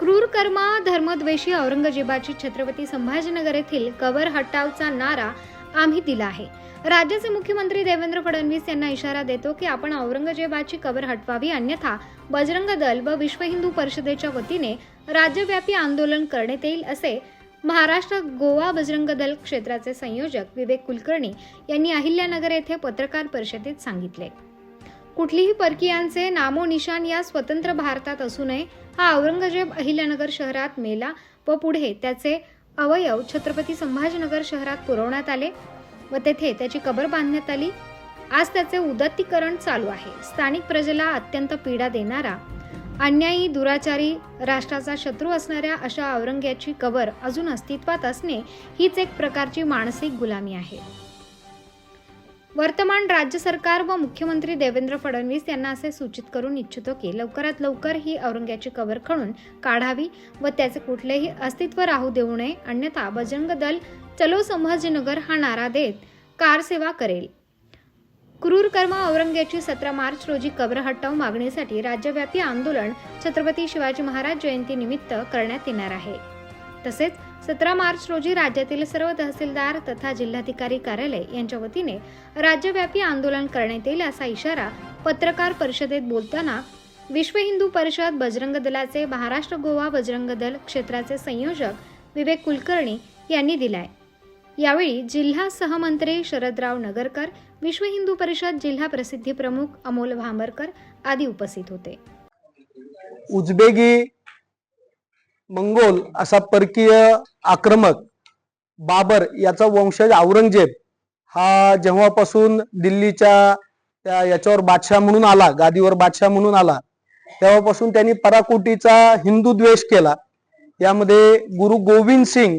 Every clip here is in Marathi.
क्रूर कर्मा धर्मद्वेषी औरंगजेबाची छत्रपती संभाजीनगर येथील कबर हटावचा नारा आम्ही दिला आहे. राज्याचे मुख्यमंत्री देवेंद्र फडणवीस यांना इशारा देतो की आपण औरंगजेबाची कबर हटवावी अन्यथा बजरंग दल व विश्व हिंदू परिषदेच्या वतीने राज्यव्यापी आंदोलन करण्यात येईल असे महाराष्ट्र गोवा बजरंग दल क्षेत्राचे संयोजक विवेक कुलकर्णी यांनी अहिल्यानगर येथे पत्रकार परिषदेत सांगितले. कुठलीही परकीयांचे नामोनिशान या स्वतंत्र भारतात असू नये हा औरंगजेब अहिल्यानगर शहरात मेला व पुढे त्याचे अवयव छत्रपती संभाजीनगर शहरात पुरवण्यात आले व तेथे त्याची कबर बांधण्यात आली. आज त्याचे उदात्तीकरण चालू आहे. स्थानिक प्रजेला अत्यंत पीडा देणारा अन्यायी दुराचारी राष्ट्राचा शत्रू असणाऱ्या अशा औरंग्याची कबर अजून अस्तित्वात असणे हीच एक प्रकारची मानसिक गुलामी आहे. वर्तमान राज्य सरकार व मुख्यमंत्री देवेंद्र फडणवीस यांना असे सूचित करून इच्छितो की लवकरात लवकर ही औरंग्याची कबर खणून काढावी व त्याचे कुठलेही अस्तित्व राहू देऊ नये. अन्यथा बजरंग दल चलो संभाजीनगर हा नारा देत कारसेवा करेल. क्रूर कर्म औरंग्याची सतरा मार्च रोजी कबर हटाव मागणीसाठी राज्यव्यापी आंदोलन छत्रपती शिवाजी महाराज जयंतीनिमित्त करण्यात येणार आहे. तसेच सतरा मार्च रोजी राज्यातील सर्व तहसीलदार तथा जिल्हाधिकारी कार्यालय यांच्या वतीने राज्यव्यापी आंदोलन करण्यात येईल असा इशारा पत्रकार परिषदेत बोलताना विश्व हिंदू परिषद बजरंग दलाचे महाराष्ट्र गोवा बजरंग दल क्षेत्राचे संयोजक विवेक कुलकर्णी यांनी दिलाय. यावेळी जिल्हा सहमंत्री शरदराव नगरकर विश्व हिंदू परिषद जिल्हा प्रसिद्धी प्रमुख अमोल भांबरकर आदी उपस्थित होते. उजबेगी मंगोल असा परकीय आक्रमक बाबर याचा वंशज औरंगजेब हा जेव्हापासून दिल्लीच्या त्या याच्यावर बादशाह म्हणून आला गादीवर बादशाह म्हणून आला तेव्हापासून त्यांनी पराकोटीचा हिंदू द्वेष केला. यामध्ये गुरु गोविंद सिंग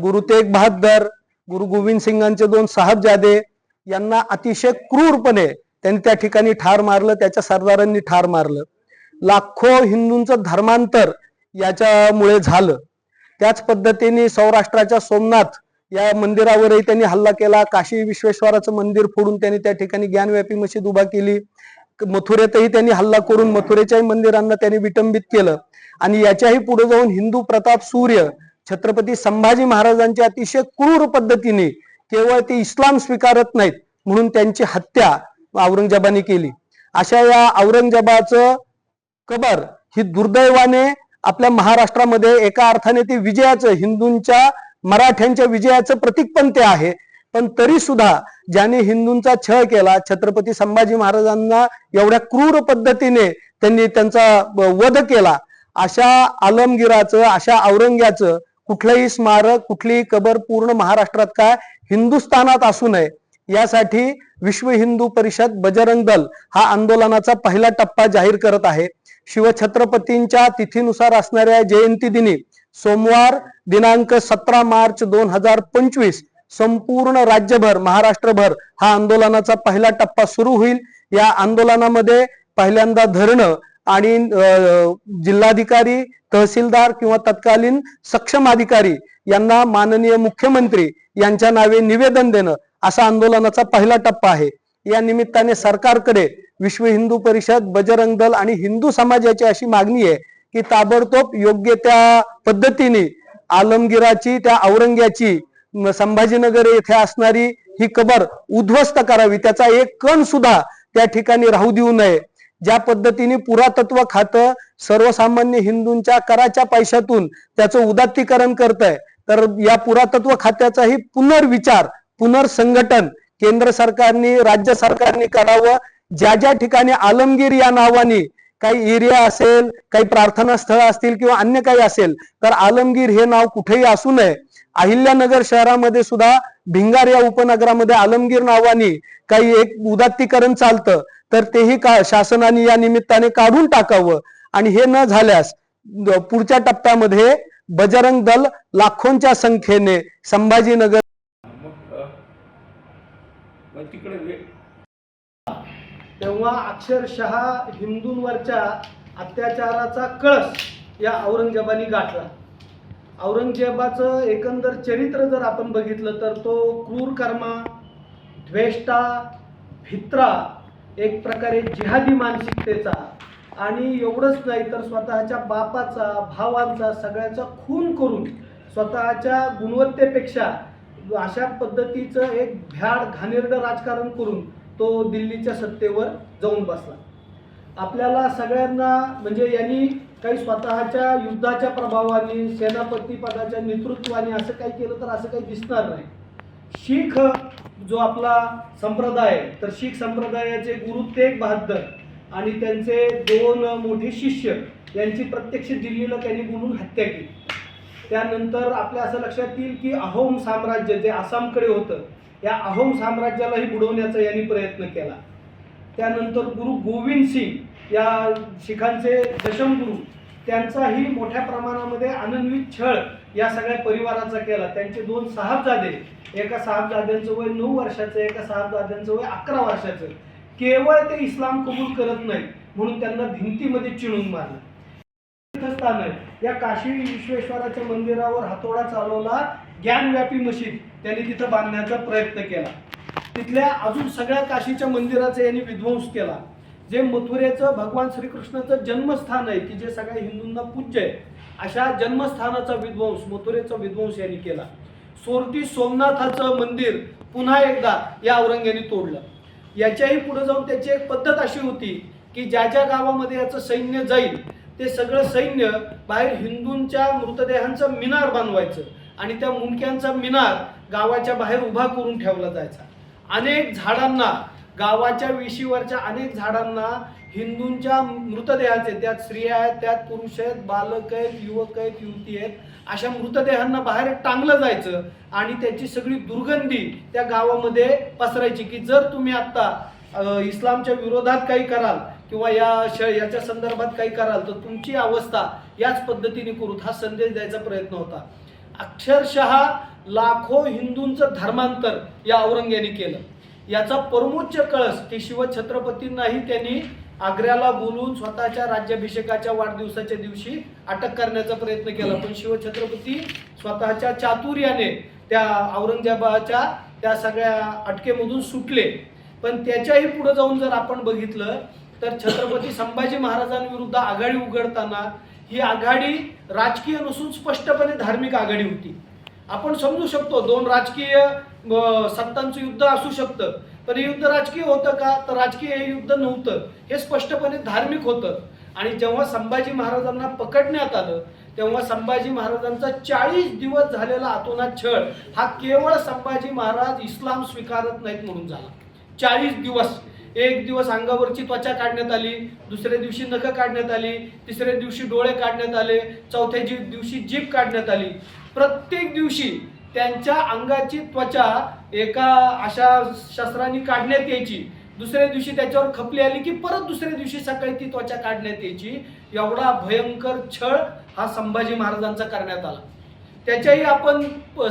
गुरु तेग बहादर गुरु गोविंद सिंगांचे दोन साहबजादे यांना अतिशय क्रूरपणे त्यांनी त्या ठिकाणी ठार मारलं त्याच्या सरदारांनी ठार मारलं. लाखो हिंदूंचं धर्मांतर याच्यामुळे झालं. त्याच पद्धतीने सौराष्ट्राच्या सोमनाथ या मंदिरावरही त्यांनी हल्ला केला. काशी विश्वेश्वराचं मंदिर फोडून त्यांनी त्या ठिकाणी ज्ञानव्यापी मशीद उभा केली. मथुरेतही त्यांनी हल्ला करून मथुरेच्याही मंदिरांना त्यांनी विटंबित केलं. आणि याच्याही पुढे जाऊन हिंदू प्रताप सूर्य छत्रपती संभाजी महाराजांच्या अतिशय क्रूर पद्धतीने केवळ ते इस्लाम स्वीकारत नाहीत म्हणून त्यांची हत्या औरंगजेबाने केली. अशा या औरंगजेबाचं कबर ही दुर्दैवाने आपल्या महाराष्ट्रामध्ये एका अर्थाने ते विजयाचं हिंदूंच्या मराठ्यांच्या विजयाचं प्रतीक पण ते आहे. पण तरी सुद्धा ज्याने हिंदूंचा छळ केला छत्रपती संभाजी महाराजांना एवढ्या क्रूर पद्धतीने त्यांनी त्यांचा वध केला अशा आलमगिराचं अशा औरंग्याचं कुठलंही स्मारक कुठलीही कबर पूर्ण महाराष्ट्रात काय हिंदुस्थानात असू नये. यासाठी विश्व हिंदू परिषद बजरंग दल हा आंदोलनाचा पहिला टप्पा जाहीर करत आहे. शिवछत्रपतींच्या तिथीनुसार असणाऱ्या जयंती दिनी सोमवार दिनांक सतरा मार्च दोन हजार पंचवीस संपूर्ण राज्यभर महाराष्ट्रभर हा आंदोलनाचा पहिला टप्पा सुरू होईल. या आंदोलनामध्ये पहिल्यांदा धरणं आणि अं, जिल्हाधिकारी तहसीलदार किंवा तत्कालीन सक्षम अधिकारी यांना माननीय मुख्यमंत्री यांच्या नावे निवेदन देणं असा आंदोलनाचा पहिला टप्पा आहे. या निमित्ताने सरकारकडे विश्व हिंदू परिषद बजरंग दल आणि हिंदू समाजाची अशी मागणी आहे की ताबडतोब योग्य त्या पद्धतीने आलमगिराची त्या औरंग्याची संभाजीनगर येथे असणारी ही कबर उद्ध्वस्त करावी. त्याचा एक कण सुद्धा त्या ठिकाणी राहू देऊ नये. ज्या पद्धतीने पुरातत्व खातं सर्वसामान्य हिंदूंच्या कराच्या पैशातून त्याचं उदात्तीकरण करत आहे तर या पुरातत्व खात्याचाही पुनर्विचार पुनर्संघटन केंद्र सरकारने राज्य सरकारने करावं. ज्या ज्या ठिकाणी आलमगीर या नावाने काही एरिया असेल काही प्रार्थना स्थळ असतील किंवा अन्य काही असेल तर आलमगीर हे नाव कुठेही असू नये. अहिल्यानगर शहरामध्ये सुद्धा भिंगार या उपनगरामध्ये आलमगीर नावाने काही एक उदात्तीकरण चालतं. तर तेही का शासनाने या निमित्ताने काढून टाकावं. आणि हे न झाल्यास पुढच्या टप्प्यामध्ये बजरंग दल लाखोंच्या संख्येने संभाजीनगर मग तिकडे वेळ तेव्हा अक्षरशः हिंदूंवरच्या अत्याचाराचा कळस या औरंगजेबाने गाठला. औरंगजेबाचं एकंदर चरित्र जर आपण बघितलं तर तो क्रूर कर्मा द्वेष्टा भित्रा एक प्रकारे जिहादी मानसिकतेचा आणि एवढंच नाही तर स्वतःच्या बापाचा भावांचा सगळ्याचा खून करून स्वतःच्या गुणवत्तेपेक्षा अशा पद्धतीचं एक भ्याड घाणेरडं राजकारण करून तो दिल्लीच्या सत्तेवर जाऊन बसला. आपल्याला सगळ्यांना म्हणजे यांनी काही स्वतःच्या युद्धाच्या प्रभावाने सेनापती पदाच्या नेतृत्वाने असं काही केलं तर असं काही दिसणार नाही. शीख जो आपला संप्रदाय तर शीख संप्रदायाचे गुरु तेग बहादर आणि त्यांचे दोन मोठे शिष्य यांची प्रत्यक्ष दिल्लीला त्यांनी बोलून हत्या केली. त्यानंतर आपल्या असं लक्षात येईल की अहोम साम्राज्य जे आसामकडे होतं या अहोम साम्राज्यालाही बुडवण्याचा यांनी प्रयत्न केला. त्यानंतर गुरु गोविंद सिंग या शिखांचे दशमगुरु त्यांचाही मोठ्या प्रमाणामध्ये आनंदवीत छळ या सगळ्या परिवाराचा केला. त्यांचे दोन साहबजादे एका साहबजाद्यांचं वय नऊ वर्षाचं एका साहबजाद्यांचं वय अकरा वर्षाचं. केवळ ते इस्लाम कबूल करत नाही म्हणून त्यांना भिंतीमध्ये चिणून मारलं. तीर्थस्थान. आहे या काशी विश्वेश्वराच्या मंदिरावर हातोडा चालवला ज्ञानव्यापी मशीद. त्यांनी तिथं बांधण्याचा प्रयत्न केला. तिथल्या अजून सगळ्या काशीच्या मंदिराचा यांनी विध्वंस केला. जे मथुरेचं भगवान श्रीकृष्णाचं जन्मस्थान आहे की जे सगळ्या हिंदूंना पूज्य आहे अशा जन्मस्थानाचा विध्वंस मथुरेचा विध्वंस यांनी केला. सोरटी सोमनाथाचं मंदिर पुन्हा एकदा या औरंग्याने तोडलं. याच्याही पुढे जाऊन त्याची एक पद्धत अशी होती की ज्या ज्या गावामध्ये याचं सैन्य जाईल ते सगळं सैन्य बाहेर हिंदूंच्या मृतदेहांचं मिनार बांधवायचं आणि त्या मुंडक्यांचा मिनार गावाच्या बाहेर उभा करून ठेवला जायचा. अनेक झाडांना गावाच्या विशीवरच्या अनेक झाडांना हिंदूंच्या मृतदेहाचे त्यात स्त्रिया आहेत त्यात पुरुष आहेत बालक आहेत युवक आहेत युवती आहेत अशा मृतदेहांना बाहेर टांगलं जायचं आणि त्याची सगळी दुर्गंधी त्या गावामध्ये पसरायची की जर तुम्ही आत्ता इस्लामच्या विरोधात काही कराल किंवा या श याच्या संदर्भात काही कराल तर तुमची अवस्था याच पद्धतीने करूत हा संदेश द्यायचा प्रयत्न होता. अक्षरशः लाखो हिंदूंचं धर्मांतर या औरंग्याने केलं. याचा परमोच्च कळस की शिवछत्रपतींनाही त्यांनी आग्र्याला बोलून स्वतःच्या राज्याभिषेकाच्या वाढदिवसाच्या दिवशी अटक करण्याचा प्रयत्न केला. पण शिवछत्रपती स्वतःच्या चातुर्याने त्या औरंगजेबाच्या त्या सगळ्या अटकेमधून सुटले. पण त्याच्याही पुढे जाऊन जर आपण बघितलं तर छत्रपती संभाजी महाराजांविरुद्ध आघाडी उघडताना ही आघाडी राजकीय नसून स्पष्टपणे धार्मिक आघाडी होती. आपण समजू शकतो दोन राजकीय सत्तांचं युद्ध असू शकतं पण हे युद्ध राजकीय होतं का? तर राजकीय हे युद्ध नव्हतं. हे स्पष्टपणे धार्मिक होतं. आणि जेव्हा संभाजी महाराजांना पकडण्यात आलं तेव्हा संभाजी महाराजांचा चाळीस दिवस झालेला आतोनात छळ हा केवळ संभाजी महाराज इस्लाम स्वीकारत नाहीत म्हणून झाला. चाळीस दिवस. एक दिवस अंगावरची त्वचा काढण्यात आली दुसऱ्या दिवशी नखं काढण्यात आली तिसऱ्या दिवशी डोळे काढण्यात आले चौथ्या दिवशी जीभ काढण्यात आली. प्रत्येक दिवशी त्यांच्या अंगाची त्वचा एका अशा शस्त्राने काढण्यात यायची. दुसऱ्या दिवशी त्याच्यावर खपली आली की परत दुसऱ्या दिवशी सकाळी ती त्वचा काढण्यात यायची. एवढा भयंकर छळ हा संभाजी महाराजांचा करण्यात आला. त्याच्याही आपण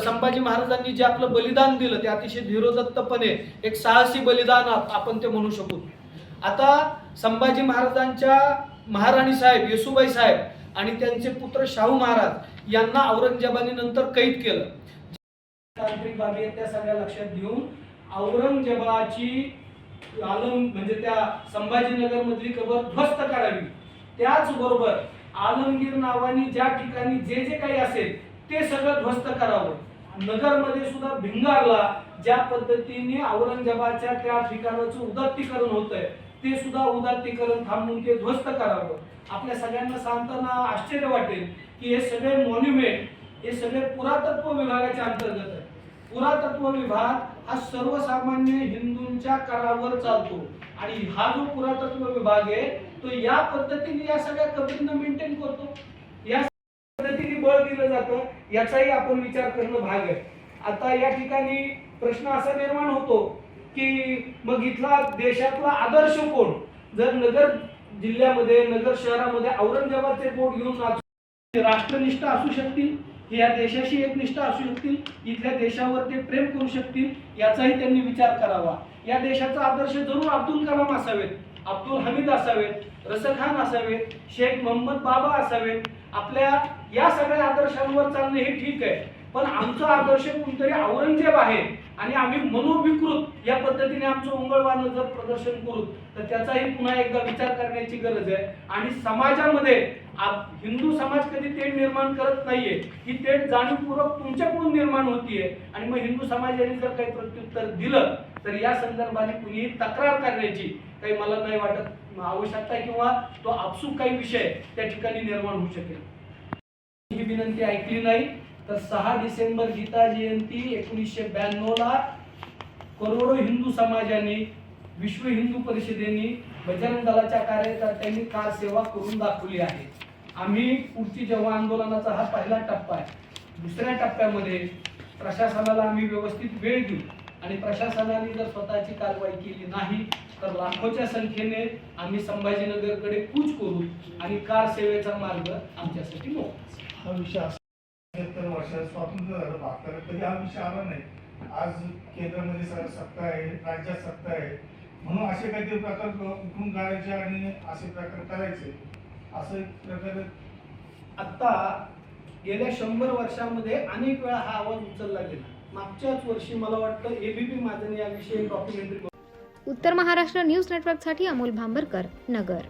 संभाजी महाराजांनी जे आपलं बलिदान दिलं ते अतिशय धीरोदत्तपणे एक साहसी बलिदान आपण ते म्हणू शकू. आता संभाजी महाराजांच्या महाराणी साहेब येसुबाई साहेब आणि त्यांचे पुत्र शाहू महाराज यांना औरंगजेबाने नंतर कैद केलं. तांत्रिक बाबी आहेत त्या सगळ्या लक्षात घेऊन औरंगजेबाची आलम म्हणजे त्या संभाजीनगर मधली कबर ध्वस्त करावी. त्याचबरोबर आलमगीर नावाने ज्या ठिकाणी जे जे काही असेल ते सगळं ध्वस्त करावं. नगरमध्ये सुद्धा भिंगारला ज्या पद्धतीने औरंगजेबाच्या त्या ठिकाणाचं उदात्तीकरण होत आहे ते सुद्धा उदात्तीकरण थांबून ते ध्वस्त करावं. आपल्या सगळ्यांना सांगताना आश्चर्य वाटेल की हे सगळे मॉन्युमेंट हे सगळे पुरातत्व विभागाच्या अंतर्गत आहे. पुरातत्व विभाग हा सर्वसामान्य हिंदूंच्या करावर चालतो. आणि हा जो पुरातत्व विभाग आहे तो या पद्धतीने या सगळ्या कबरींना मेंटेन करतो या पद्धतीने बळ दिलं जातं याचाही आपण विचार करणं भाग आहे. आता या ठिकाणी प्रश्न असा निर्माण होतो की मग इथला देशातला आदर्श कोण? जर नगर जिल्ह्यामध्ये नगर शहरामध्ये औरंगाबादचे बोट घेऊन राष्ट्रनिष्ठ असू शकतील? या देशाशी एक निष्ठा असू शकतील? इथल्या देशावर ते प्रेम करू शकतील? याचाही त्यांनी विचार करावा. या देशाचा आदर्श जरूर अब्दुल कलाम असावेत. अब्दुल हमीद असावेत रसखान असावेत शेख मोहम्मद बाबा असावेत. आपल्या या सगळ्या आदर्शांवर चालणे हे ठीक आहे पण आमचा आदर्श कोणतरी औरंगजेब आहे आणि आम्ही मनोविकृत या पद्धतीने आमचं उंगळवानं जर प्रदर्शन करू तर त्याचाही पुन्हा एकदा विचार करण्याची गरज आहे. आणि समाजामध्ये आप- हिंदू समाज कधी तेढ निर्माण करत नाहीये. ही तेढ जाणीवपूर्वक तुमच्याकडून निर्माण होतीये. आणि मग हिंदू समाजाने जर काही प्रत्युत्तर दिलं तर या संदर्भाने कुणीही तक्रार करण्याची काही मला नाही वाटत आवश्यकता किंवा तो आपसूक काही विषय त्या ठिकाणी निर्माण होऊ शकेल. ही विनंती ऐकली नाही तर सहा डिसेंबर गीता जयंती एकोणीसशे ब्याण्णव ला करोडो हिंदू समाजाने विश्व हिंदू परिषदेने बजरंग दलाच्या कार्यकर्त्यांनी कार सेवा करून दाखवली आहे. आम्ही पुढची जेव्हा आंदोलनाचा हा पहिला टप्पा आहे दुसऱ्या टप्प्यामध्ये प्रशासनाला आम्ही व्यवस्थित वेळ देऊ. आणि प्रशासनाने जर स्वतःची कारवाई केली नाही तर लाखोच्या संख्येने आम्ही संभाजीनगरकडे कूच करू आणि कार सेवेचा मार्ग आमच्यासाठी मोकळा हा विषय वर्षात स्वातंत्र्य झालं भारताला कधी हा विषय आला नाही. आज केंद्रामध्ये सत्ता आहे राज्यात सत्ता आहे. म्हणून असे काहीतरी प्रकार उठून काढायचे आणि असे प्रकार करायचे. असं प्रकारे आता गेल्या शंभर वर्षामध्ये अनेक वेळा हा आवाज उचलला गेला. मागच्याच वर्षी मला वाटतं एबीपी माझं याविषयी डॉक्युमेंटरी उत्तर महाराष्ट्र न्यूज नेटवर्कसाठी अमोल भांबरकर नगर.